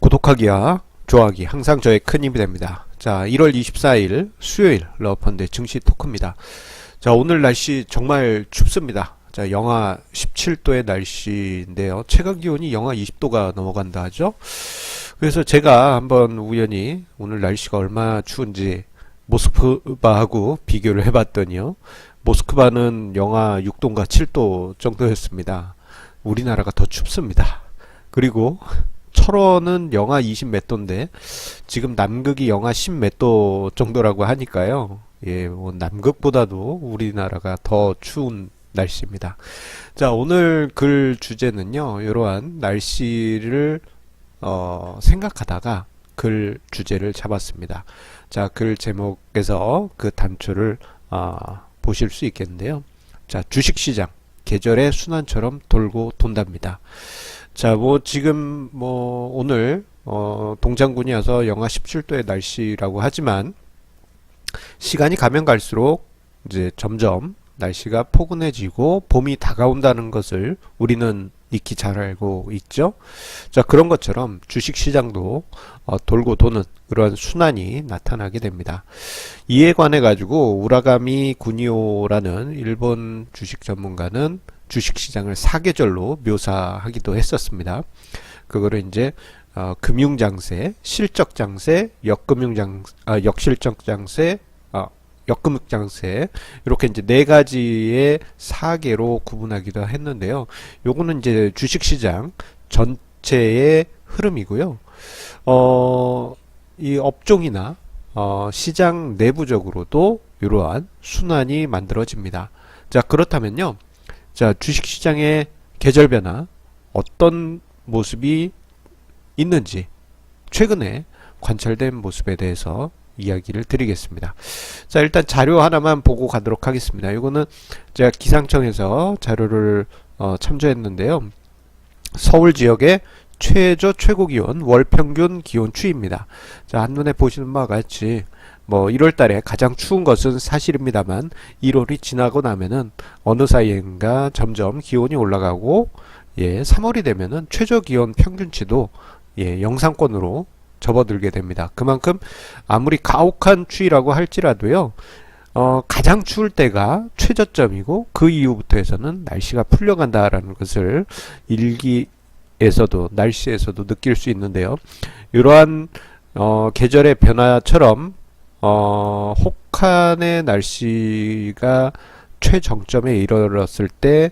구독하기와 좋아하기 항상 저의 큰 힘이 됩니다. 자, 1월 24일 수요일 러펀드 증시 토크입니다. 자, 오늘 날씨 정말 춥습니다. 자, 영하 17도의 날씨인데요. 최강 기온이 영하 20도가 넘어간다 하죠. 그래서 제가 한번 우연히 오늘 날씨가 얼마나 추운지 모스크바하고 비교를 해봤더니요. 모스크바는 영하 6도인가 7도 정도였습니다. 우리나라가 더 춥습니다. 그리고 철원은 영하 20 몇 도인데 지금 남극이 영하 10 몇 도 정도라고 하니까요. 예, 뭐 남극보다도 우리나라가 더 추운 날씨입니다. 자, 오늘 글 주제는요. 이러한 날씨를 어, 생각하다가 글 주제를 잡았습니다. 자, 글 제목에서 그 단초를 어, 보실 수 있겠는데요. 자, 주식시장 계절의 순환처럼 돌고 돈답니다. 자, 뭐 지금 뭐 오늘 어, 동장군이 와서 영하 17도의 날씨라고 하지만 시간이 가면 갈수록 이제 점점 날씨가 포근해지고 봄이 다가온다는 것을 우리는 익히 잘 알고 있죠. 자, 그런 것처럼 주식 시장도 어, 돌고 도는 그러한 순환이 나타나게 됩니다. 이에 관해 가지고 우라가미 구니오라는 일본 주식 전문가는 주식 시장을 사계절로 묘사하기도 했었습니다. 그거를 이제 어, 금융 장세, 실적 장세, 역금융 장 아, 역실적 장세, 아, 역금융 장세 이렇게 이제 네 가지의 사계로 구분하기도 했는데요. 요거는 이제 주식 시장 전체의 흐름이고요. 어, 이 업종이나 어, 시장 내부적으로도 이러한 순환이 만들어집니다. 자, 그렇다면요. 자, 주식시장의 계절 변화 어떤 모습이 있는지 최근에 관찰된 모습에 대해서 이야기를 드리겠습니다. 자, 일단 자료 하나만 보고 가도록 하겠습니다. 이거는 제가 기상청에서 자료를 어, 참조했는데요. 서울 지역의 최저 최고 기온 월 평균 기온 추이입니다. 자, 한눈에 보시는 바와 같이 뭐 1월 달에 가장 추운 것은 사실입니다만 1월이 지나고 나면은 어느 사이인가 점점 기온이 올라가고 예, 3월이 되면은 최저 기온 평균치도 예, 영상권으로 접어들게 됩니다. 그만큼 아무리 가혹한 추위라고 할지라도요. 어, 가장 추울 때가 최저점이고 그 이후부터 해서는 날씨가 풀려간다라는 것을 일기에서도 날씨에서도 느낄 수 있는데요. 이러한 어, 계절의 변화처럼 어, 혹한의 날씨가 최정점에 이르렀을 때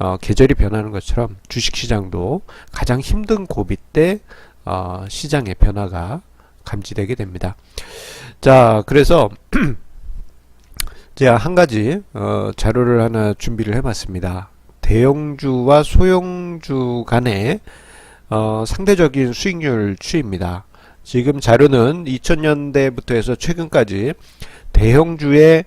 어, 계절이 변하는 것처럼 주식시장도 가장 힘든 고비 때 어, 시장의 변화가 감지되게 됩니다. 자, 그래서 제가 한 가지 어, 자료를 하나 준비를 해봤습니다. 대형주와 소형주 간의 어, 상대적인 수익률 추이입니다. 지금 자료는 2000년대부터 해서 최근까지 대형주의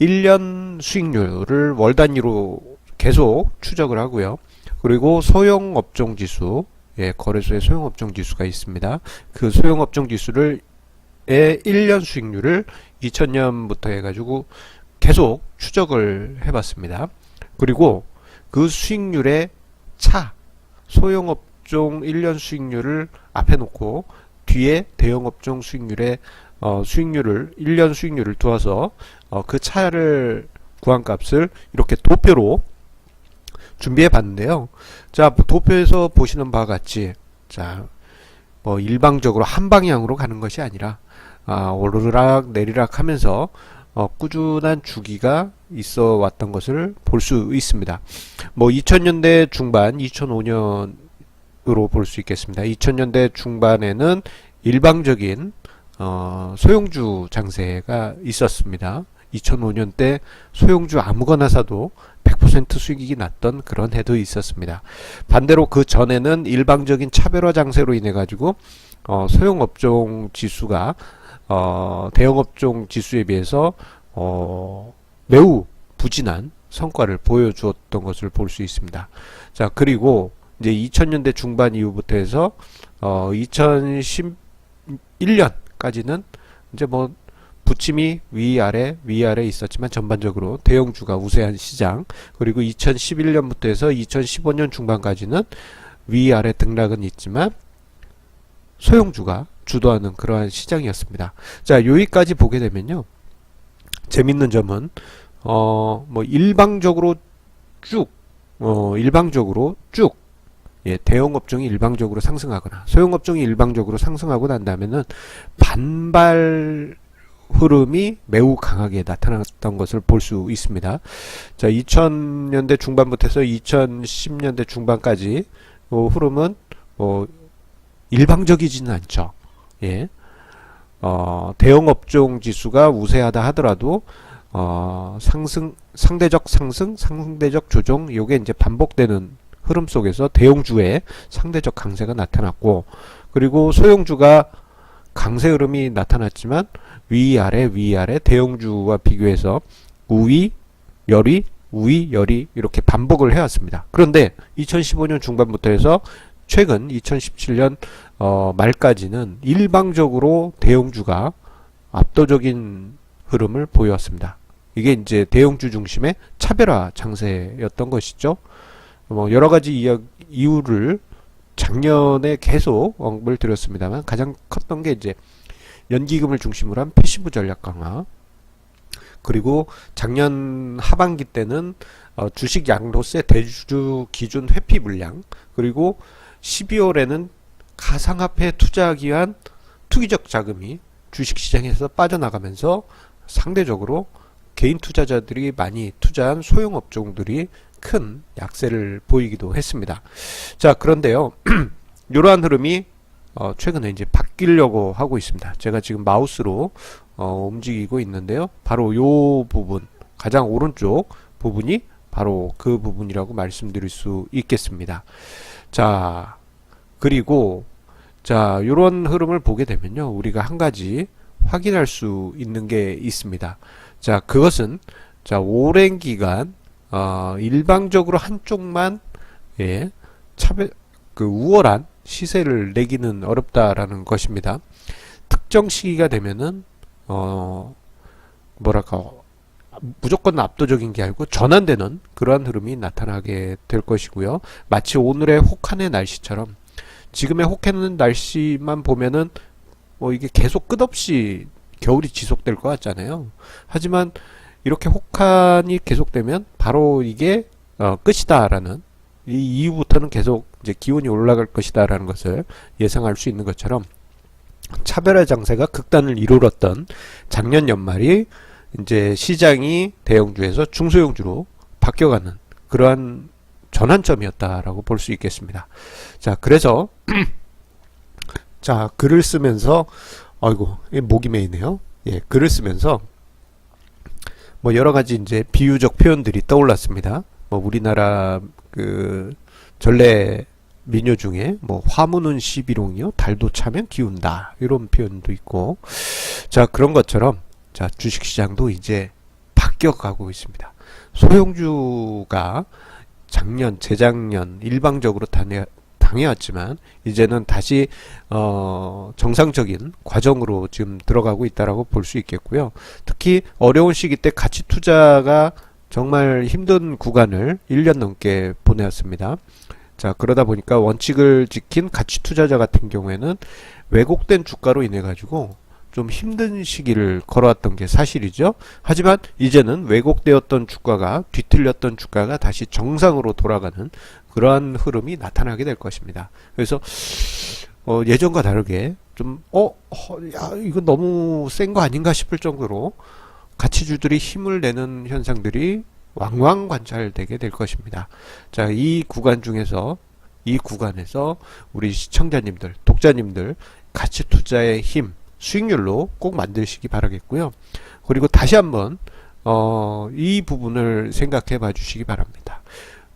1년 수익률을 월 단위로 계속 추적을 하고요. 그리고 소형 업종 지수, 예, 거래소의 소형 업종 지수가 있습니다. 그 소형 업종 지수를 의 1년 수익률을 2000년부터 해가지고 계속 추적을 해봤습니다. 그리고 그 수익률의 차, 소형 업종 1년 수익률을 앞에 놓고 뒤에 대형업종 수익률의 어, 수익률을 1년 수익률을 두어서 어, 그 차를 구한 값을 이렇게 도표로 준비해 봤는데요. 자, 도표에서 보시는 바와 같이 자, 뭐 일방적으로 한 방향으로 가는 것이 아니라 아, 오르락 내리락 하면서 어, 꾸준한 주기가 있어 왔던 것을 볼 수 있습니다. 뭐 2000년대 중반, 2005년 으로 볼 수 있겠습니다. 2000년대 중반에는 일방적인 어, 소형주 장세가 있었습니다. 2005년 때 소형주 아무거나 사도 100% 수익이 났던 그런 해도 있었습니다. 반대로 그 전에는 일방적인 차별화 장세로 인해 가지고 어, 소형업종 지수가 어, 대형업종 지수에 비해서 어, 매우 부진한 성과를 보여주었던 것을 볼 수 있습니다. 자 그리고 이제 2000년대 중반 이후부터 해서 어, 2011년까지는 이제 뭐 부침이 위아래 위아래 있었지만 전반적으로 대형주가 우세한 시장 그리고 2011년부터 해서 2015년 중반까지는 위아래 등락은 있지만 소형주가 주도하는 그러한 시장이었습니다. 자, 여기까지 보게 되면요. 재밌는 점은 어, 뭐 일방적으로 쭉 어, 일방적으로 쭉 예, 대형 업종이 일방적으로 상승하거나 소형 업종이 일방적으로 상승하고 난 다음에는 반발 흐름이 매우 강하게 나타났던 것을 볼 수 있습니다. 자, 2000년대 중반부터 해서 2010년대 중반까지 어, 흐름은 어, 일방적이지는 않죠. 예. 어, 대형 업종 지수가 우세하다 하더라도 어, 상승 상대적 상승, 상대적 조정 요게 이제 반복되는 흐름 속에서 대형주의 상대적 강세가 나타났고 그리고 소형주가 강세 흐름이 나타났지만 위아래 위아래 대형주와 비교해서 우위, 열위, 우위, 열위 이렇게 반복을 해왔습니다. 그런데 2015년 중반부터 해서 최근 2017년 어, 말까지는 일방적으로 대형주가 압도적인 흐름을 보여왔습니다. 이게 이제 대형주 중심의 차별화 장세였던 것이죠. 뭐 여러 가지 이야, 이유를 작년에 계속 언급을 드렸습니다만 가장 컸던 게 이제 연기금을 중심으로 한 패시브 전략 강화. 그리고 작년 하반기 때는 어, 주식 양도세 대주 기준 회피 물량. 그리고 12월에는 가상화폐 투자하기 위한 투기적 자금이 주식시장에서 빠져나가면서 상대적으로 개인 투자자들이 많이 투자한 소형 업종들이 큰 약세를 보이기도 했습니다. 자, 그런데요. 이러한 흐름이 어, 최근에 이제 바뀌려고 하고 있습니다. 제가 지금 마우스로 어, 움직이고 있는데요. 바로 요 부분, 가장 오른쪽 부분이 바로 그 부분이라고 말씀드릴 수 있겠습니다. 자, 그리고 자, 요런 흐름을 보게 되면요. 우리가 한 가지 확인할 수 있는 게 있습니다. 자, 그것은 자, 오랜 기간 어, 일방적으로 한쪽만 예, 차별 그 우월한 시세를 내기는 어렵다라는 것입니다. 특정 시기가 되면은 어 뭐랄까 무조건 압도적인 게 아니고 전환되는 그러한 흐름이 나타나게 될 것이고요. 마치 오늘의 혹한의 날씨처럼 지금의 혹한의 날씨만 보면은 뭐 이게 계속 끝없이 겨울이 지속될 것 같잖아요. 하지만 이렇게 혹한이 계속되면 바로 이게 어, 끝이다라는 이 이후부터는 계속 이제 기온이 올라갈 것이다라는 것을 예상할 수 있는 것처럼 차별화 장세가 극단을 이루었던 작년 연말이 이제 시장이 대형주에서 중소형주로 바뀌어가는 그러한 전환점이었다라고 볼 수 있겠습니다. 자, 그래서 자 글을 쓰면서 아이고 목이 메이네요. 예, 글을 쓰면서 뭐 여러 가지 이제 비유적 표현들이 떠올랐습니다. 뭐 우리나라 그 전래 민요 중에 뭐 화무는 시비롱이요 달도 차면 기운다 이런 표현도 있고 자 그런 것처럼 자 주식시장도 이제 바뀌어가고 있습니다. 소형주가 작년 재작년 일방적으로 당해, 당해왔지만 이제는 다시 어 정상적인 과정으로 지금 들어가고 있다라고 볼 수 있겠고요. 특히 어려운 시기 때 가치 투자가 정말 힘든 구간을 1년 넘게 보내왔습니다. 자, 그러다 보니까 원칙을 지킨 가치 투자자 같은 경우에는 왜곡된 주가로 인해 가지고 좀 힘든 시기를 걸어왔던 게 사실이죠. 하지만 이제는 왜곡되었던 주가가 뒤틀렸던 주가가 다시 정상으로 돌아가는 그러한 흐름이 나타나게 될 것입니다. 그래서 어, 예전과 다르게 좀 어, 어, 야, 이거 너무 센 거 아닌가 싶을 정도로 가치주들이 힘을 내는 현상들이 왕왕 관찰되게 될 것입니다. 자, 이 구간 중에서 이 구간에서 우리 시청자님들, 독자님들 가치 투자의 힘, 수익률로 꼭 만드시기 바라겠고요. 그리고 다시 한번 어, 이 부분을 생각해 봐 주시기 바랍니다.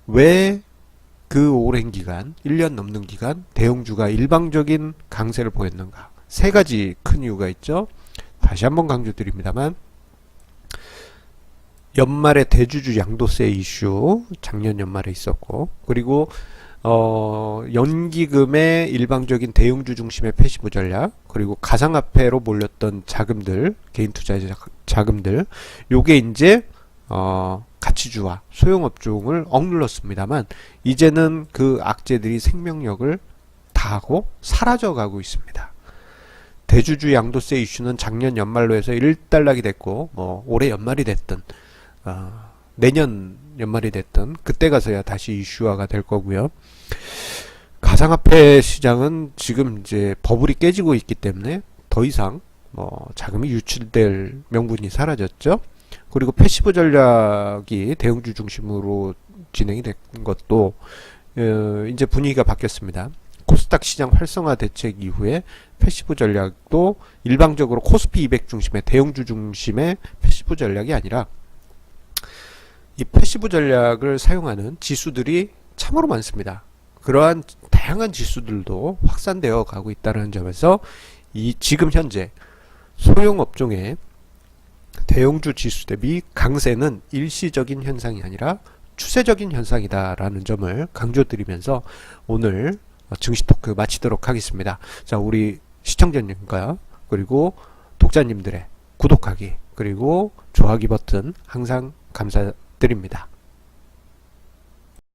왜 그 오랜 기간, 1년 넘는 기간 대형주가 일방적인 강세를 보였는가? 세 가지 큰 이유가 있죠. 다시 한번 강조드립니다만 연말에 대주주 양도세 이슈 작년 연말에 있었고 그리고 어, 연기금의 일방적인 대형주 중심의 패시브 전략, 그리고 가상화폐로 몰렸던 자금들, 개인 투자자 자금들, 요게 이제, 어, 가치주와 소형업종을 억눌렀습니다만, 이제는 그 악재들이 생명력을 가고 사라져 가고 있습니다. 대주주 양도세 이슈는 작년 연말로 해서 일단락이 됐고 뭐 올해 연말이 됐든 어, 내년 연말이 됐든 그때 가서야 다시 이슈화가 될 거고요. 가상화폐 시장은 지금 이제 버블이 깨지고 있기 때문에 더 이상 뭐 자금이 유출될 명분이 사라졌죠. 그리고 패시브 전략이 대형주 중심으로 진행이 된 것도 어, 이제 분위기가 바뀌었습니다. 코스닥 시장 활성화 대책 이후에 패시브 전략도 일방적으로 코스피 200 중심의 대형주 중심의 패시브 전략이 아니라 이 패시브 전략을 사용하는 지수들이 참으로 많습니다. 그러한 다양한 지수들도 확산되어 가고 있다는 점에서 이 지금 현재 소형 업종의 대형주 지수 대비 강세는 일시적인 현상이 아니라 추세적인 현상이다라는 점을 강조드리면서 오늘 증시 토크 마치도록 하겠습니다. 자, 우리 시청자님과 그리고 독자님들의 구독하기 그리고 좋아하기 버튼 항상 감사 드립니다.